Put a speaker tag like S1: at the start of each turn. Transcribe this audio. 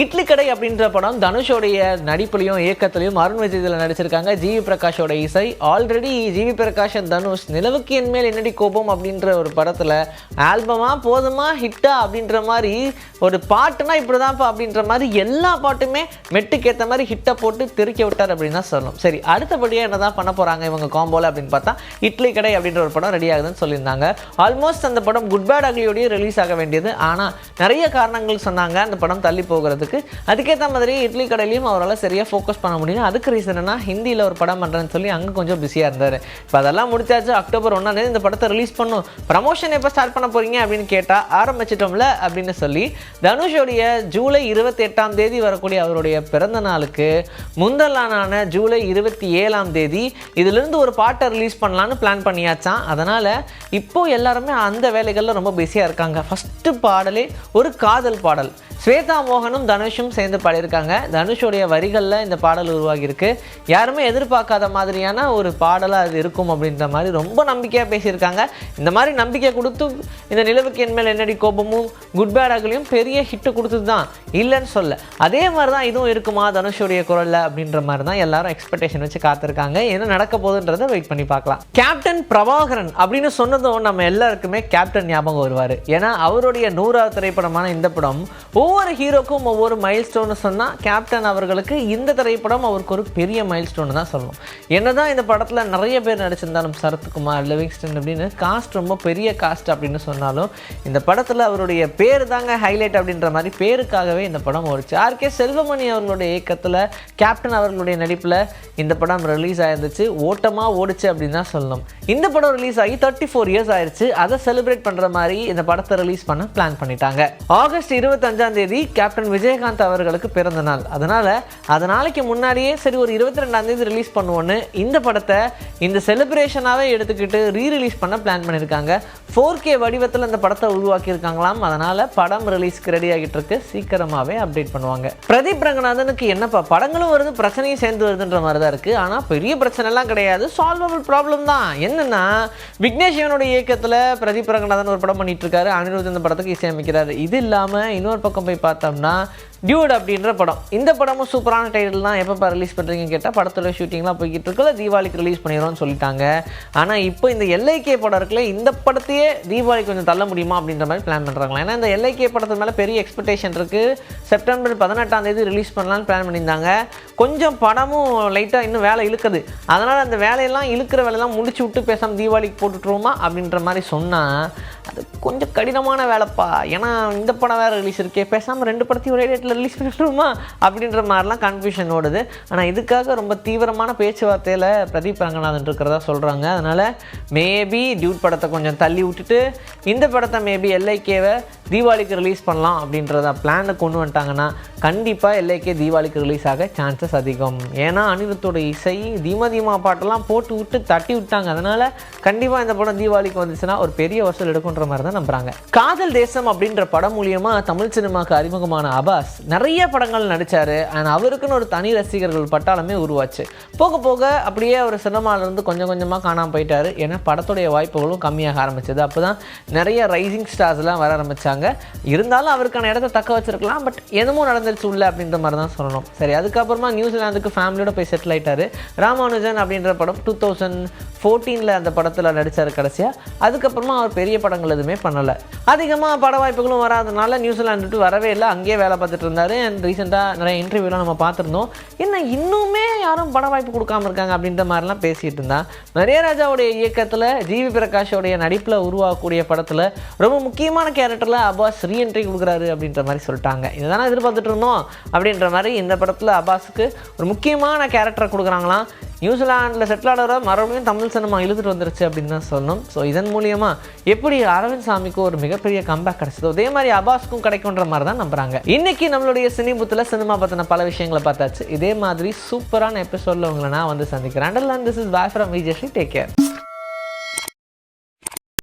S1: இட்லி கடை அப்படின்ற படம் தனுஷோடைய நடிப்புலையும் இயக்கத்திலையும் அருண் விஜய் இதில் நடிச்சிருக்காங்க ஜிவி பிரகாஷோட இசை. Already GV Prakash and Dhanush நிலவுக்கு என் மேல் என்னடி கோபம் அப்படின்ற ஒரு படத்தில் ஆல்பமாக போதுமா ஹிட்டா? அப்படின்ற மாதிரி ஒரு பாட்டுனா இப்படிதான்ப்பா அப்படின்ற மாதிரி எல்லா பாட்டுமே மெட்டுக்கு ஏற்ற மாதிரி ஹிட்டை போட்டு தெறிக்க விட்டார் அப்படின்னு தான் சொல்லணும். சரி அடுத்தபடியாக என்ன தான் பண்ண போகிறாங்க இவங்க காம்போல அப்படின்னு பார்த்தா இட்லி கடை அப்படின்ற ஒரு படம் ரெடி ஆகுதுன்னு சொல்லியிருந்தாங்க. ஆல்மோஸ்ட் அந்த படம் குட் பேட் அக்லியோடய ரிலீஸ் ஆக வேண்டியது. ஆனால் நிறைய காரணங்கள் சொன்னாங்க. அந்த படம் தள்ளி போகிறது பண்ணுறதுக்கு அதுக்கேற்ற மாதிரி இட்லி கடையிலையும் அவரால் சரியாக ஃபோக்கஸ் பண்ண முடியல. அதுக்கு ரீசன் என்ன ஹிந்தியில் ஒரு படம் பண்ணுறேன்னு சொல்லி அங்கே கொஞ்சம் பிஸியாக இருந்தார். இப்போ அதெல்லாம் முடிச்சாச்சு அக்டோபர் ஒன்றாம் தேதி இந்த படத்தை ரிலீஸ் பண்ணும். ப்ரமோஷன் எப்போ ஸ்டார்ட் பண்ண போகிறீங்க அப்படின்னு கேட்டால் ஆரம்பிச்சிட்டோம்ல அப்படின்னு சொல்லி தனுஷோடைய ஜூலை இருபத்தி எட்டாம் தேதி வரக்கூடிய அவருடைய பிறந்த நாளுக்கு முந்தலானான ஜூலை இருபத்தி ஏழாம் தேதி இதிலிருந்து ஒரு பாட்டை ரிலீஸ் பண்ணலான்னு பிளான் பண்ணியாச்சான் அதனால் இப்போ எல்லாருமே அந்த வேலைகளில் ரொம்ப பிஸியாக இருக்காங்க. ஃபஸ்ட்டு பாடலே ஒரு காதல் பாடல். ஸ்வேதா மோகனும் தனுஷும் சேர்ந்து பாடியிருக்காங்க. தனுஷோடைய வரிகளில் இந்த பாடல் உருவாகியிருக்கு. யாருமே எதிர்பார்க்காத மாதிரியான ஒரு பாடலாக அது இருக்கும் அப்படின்ற மாதிரி ரொம்ப நம்பிக்கையாக பேசியிருக்காங்க. இந்த மாதிரி நம்பிக்கை கொடுத்து இந்த நிலவுக்கு என் மேல் என்னடி கோபமும் குட் பேடாகலையும் பெரிய ஹிட்டு கொடுத்தது தான் இல்லைன்னு சொல்ல. அதே மாதிரி தான் இதுவும் இருக்குமா தனுஷோடைய குரலில் அப்படின்ற மாதிரி தான் எல்லாரும் எக்ஸ்பெக்டேஷன் வச்சு காத்திருக்காங்க. என்ன நடக்க போகுதுன்றதை வெயிட் பண்ணி பார்க்கலாம். கேப்டன் பிரபாகரன் அப்படின்னு சொன்னதும் நம்ம எல்லாருக்குமே கேப்டன் ஞாபகம் வருவார். ஏன்னா அவருடைய நூறாவது திரைப்படமான இந்த படம் ஒவ்வொரு ஹீரோக்கும் ஒவ்வொரு மைல் மைல்ஸ்டோன்னு சொன்னால் கேப்டன் அவர்களுக்கு இந்த திரைப்படம் அவருக்கு ஒரு பெரிய மைல் ஸ்டோன் தான் சொல்லணும். என்ன தான் இந்த படத்தில் நிறைய பேர் நடிச்சிருந்தாலும் சரத்குமார் லிவிங்ஸ்டன் அப்படின்னு காஸ்ட் ரொம்ப பெரிய காஸ்ட் அப்படின்னு சொன்னாலும் இந்த படத்தில் அவருடைய பேர் தாங்க ஹைலைட் அப்படின்ற மாதிரி பேருக்காகவே இந்த படம் ஓடிச்சு. ஆர்கே செல்வமணி அவர்களுடைய இயக்கத்தில் கேப்டன் அவர்களுடைய நடிப்பில் இந்த படம் ரிலீஸ் ஆயிருந்துச்சு. ஓட்டமாக ஓடிச்சு அப்படின்னு தான் சொல்லணும். இந்த படம் ரிலீஸ் ஆகி தேர்ட்டி ஃபோர் இயர்ஸ் ஆயிருச்சு. அதை செலிப்ரேட் பண்ணுற மாதிரி இந்த படத்தை ரிலீஸ் பண்ண பிளான் பண்ணிட்டாங்க. ஆகஸ்ட் இருபத்தஞ்சாம் தேதி கேப்டன் விஜயகாந்த் அவர்களுக்கு பிறந்த நாள். அதனால் அது நாளைக்கு முன்னாடியே சரி ஒரு இருபத்தி ரெண்டாந்தேதி ரிலீஸ் பண்ணுவோன்னு இந்த படத்தை இந்த செலிப்ரேஷனாகவே எடுத்துக்கிட்டு ரீ ரிலீஸ் பண்ண பிளான் பண்ணியிருக்காங்க ஃபோர் கே வடிவத்தில் இந்த படத்தை உருவாக்கியிருக்காங்களாம். அதனால் படம் ரிலீஸ்க்கு ரெடி ஆகிட்டு இருக்கு. சீக்கிரமாகவே அப்டேட் பண்ணுவாங்க. பிரதீப் ரங்கநாதனுக்கு என்னப்பா படங்களும் வருது பிரச்சனையும் சேர்ந்து வருதுன்ற மாதிரி தான் இருக்குது ஆனால் பெரிய பிரச்சனைலாம் கிடையாது. சால்வபிள் ப்ராப்ளம் தான். என்னன்னா விக்னேஷ் சிவனுடைய இயக்கத்தில் பிரதீப் ரங்கநாதன் ஒரு படம் பண்ணிட்டு இருக்காரு. அனிருத் இந்த படத்துக்கு இசையமைக்கிறாரு. இது இல்லாமல் இன்னொரு பக்கம் போய் பார்த்தோம்னா டியூட் அப்படின்ற படம். இந்த படமும் சூப்பரான டைட்டில் தான். எப்போ ரிலீஸ் பண்ணுறீங்கன்னு கேட்டால் படத்தோட ஷூட்டிங்லாம் போய்கிட்டு இருக்குல்ல தீபாவளிக்கு ரிலீஸ் பண்ணிடுறோம்னு சொல்லிட்டாங்க. ஆனால் இப்போ இந்த எல்ஐகே படம் இருக்குல்ல இந்த படத்தையே தீபாவளி கொஞ்சம் தள்ள முடியுமா அப்படின்ற மாதிரி பிளான் பண்ணுறாங்களா ஏன்னா இந்த எல்ஐகே படத்து மேலே பெரிய எக்ஸ்பெக்டேஷன் இருக்குது செப்டம்பர் பதினெட்டாம் தேதி ரிலீஸ் பண்ணலான்னு பிளான் பண்ணியிருந்தாங்க. கொஞ்சம் படமும் லைட்டாக இன்னும் வேலை இழுக்குது. அதனால் அந்த வேலையெல்லாம் இழுக்கிற வேலையெல்லாம் முடிச்சு விட்டு பேசாமல் தீபாவளிக்கு போட்டுட்ருவோமா அப்படின்ற மாதிரி சொன்னால் அது கொஞ்சம் கடினமான வேலைப்பா. ஏன்னா இந்த படம் வேறு ரிலீஸ் இருக்கே. பேசாமல் ரெண்டு படத்தையும் ஒரே டேட்டில் ரிலீஸ் பண்ணிட்டுருமா அப்படின்ற மாதிரிலாம் கன்ஃபியூஷன் ஓடுது. ஆனால் இதுக்காக ரொம்ப தீவிரமான பேச்சுவார்த்தையில் பிரதீப் ரங்கநாதன் இருக்கிறதா சொல்கிறாங்க அதனால் மேபி டியூட் படத்தை கொஞ்சம் தள்ளி விட்டுட்டு இந்த படத்தை மேபி எல்ஐகேவை தீபாவளிக்கு ரிலீஸ் பண்ணலாம் அப்படின்றத பிளானை கொண்டு வந்துட்டாங்கன்னா கண்டிப்பாக எல்லைக்கே தீபாவளிக்கு ரிலீஸ் ஆக சான்சஸ் அதிகம். ஏன்னா அனிருத்தோட இசை தீமா தீமா பாட்டெல்லாம் போட்டு விட்டு தட்டி விட்டாங்க. அதனால் கண்டிப்பாக இந்த படம் தீபாவளிக்கு வந்துச்சுன்னா ஒரு பெரிய வசூல் எடுக்குன்ற மாதிரி தான் நம்புறாங்க. காதல் தேசம் அப்படின்ற படம் மூலியமாக தமிழ் சினிமாக்கு அறிமுகமான அபாஸ் நிறைய படங்கள் நடித்தார் அண்ட் அவருக்குன்னு ஒரு தனி ரசிகர்கள் பட்டாலுமே உருவாச்சு. போக போக அப்படியே அவர் சினிமாவிலேருந்து கொஞ்சம் கொஞ்சமாக காணாமல் போயிட்டார். ஏன்னா படத்துடைய வாய்ப்புகளும் கம்மியாக ஆரம்பிச்சது. அப்போ தான் நிறைய ரைசிங் ஸ்டார்ஸ்லாம் வர ஆரம்பித்தாங்க இருக்காங்க இருந்தாலும் அவருக்கான இடத்த தக்க வச்சிருக்கலாம் பட் எதுவும் நடந்துருச்சு உள்ள அப்படின்ற மாதிரி தான் சொல்லணும். சரி அதுக்கப்புறமா நியூசிலாந்துக்கு ஃபேமிலியோட போய் செட்டில் ஆகிட்டார் ராமானுஜன் அப்படின்ற படம் டூ தௌசண்ட் ஃபோர்டீனில் அந்த படத்தில் நடித்தார் கடைசியாக அதுக்கப்புறமா அவர் பெரிய படங்கள் எதுவுமே பண்ணலை. அதிகமாக பட வாய்ப்புகளும் வராதனால நியூசிலாந்து விட்டு வரவே இல்லை. அங்கேயே வேலை பார்த்துட்டு இருந்தார். அண்ட் ரீசெண்டாக நிறைய இன்டர்வியூலாம் நம்ம பார்த்துருந்தோம். என்ன இன்னுமே யாரும் பட வாய்ப்பு கொடுக்காம இருக்காங்க அப்படின்ற மாதிரிலாம் பேசிகிட்டு இருந்தான். நிறைய ராஜாவுடைய இயக்கத்தில் ஜிவி பிரகாஷோடைய நடிப்பில் உருவாகக்கூடிய படத்தில் ரொம்ப முக்கியமான கேரக்டரில் அபாஸ் ரீஎன்ட்ரி கொடுக்குறாரு அப்படின்ற மாதிரி சொல்லிட்டாங்க. இதுதானே எதிர்பார்த்துட்டு இருந்தோம் அப்படின்ற மாதிரி இந்த படத்தில் அபாஸுக்கு ஒரு முக்கியமான கேரக்டரை கொடுக்குறாங்களாம். நியூசிலாண்டில் செட்டில் ஆடுற மறுபடியும் தமிழ் சினிமா இழுத்துட்டு வந்துருச்சு அப்படின்னு தான் சொல்லணும். ஸோ இதன் மூலியமாக எப்படி அரவிந்த் சாமிக்கு ஒரு மிகப்பெரிய கம்பேக் கிடைச்சதோ அதே மாதிரி அபாஸ்க்கும் கிடைக்குன்ற மாதிரி தான் நம்புறாங்க. இன்னைக்கு நம்மளுடைய சினிபுத்தில் சினிமா பற்றின பல விஷயங்களை பார்த்தாச்சு. இதே மாதிரி சூப்பரான எபிசோடில் உங்களை நான் வந்து சந்திக்கிறேன். And this is bye from Vijayasri take care